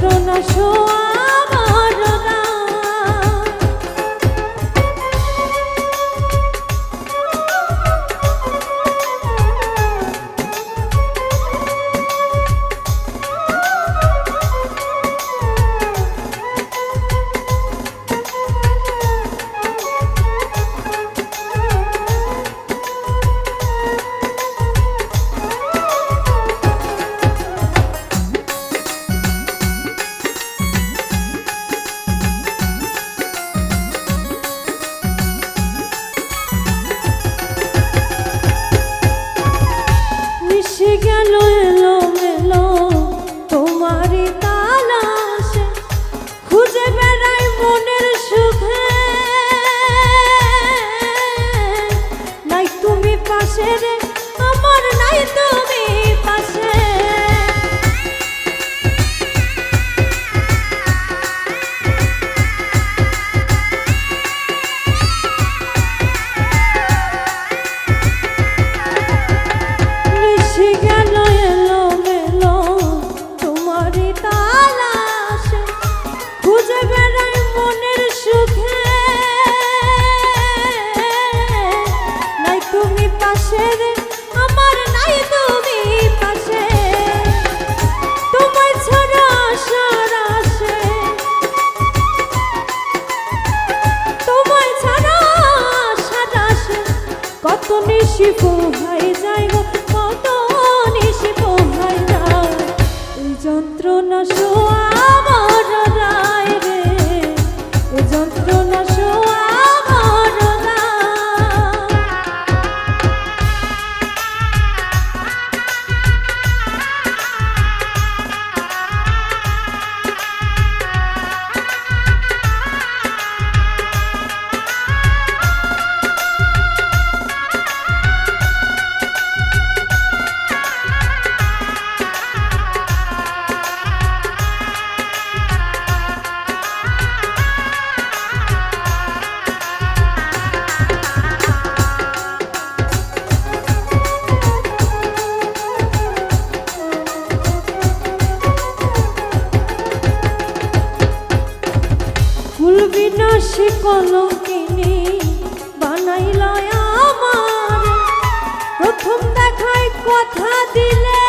যন্ত্রণা সোয়া গেল এলো মেলো তোমারই তালাশে খুঁজে বেড়াই মনের সুখে। নাই তুমি পাশে রে আমার নাই তুমি পাশে। আকাশে পোহায় যায় গো সে কলঙ্কিনী বানাইল আমার। প্রথম দেখায় কথা দিলে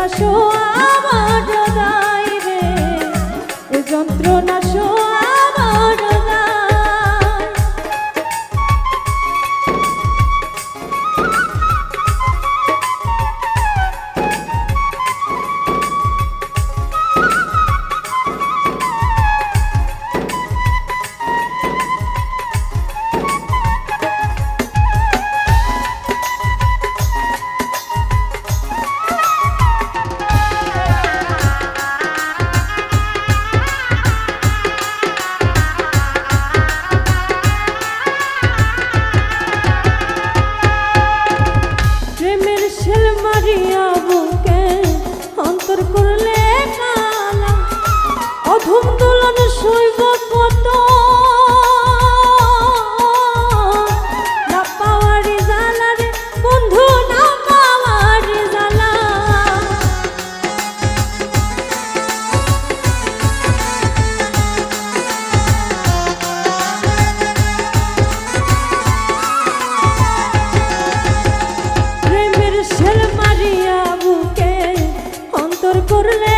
রসোয়া করলে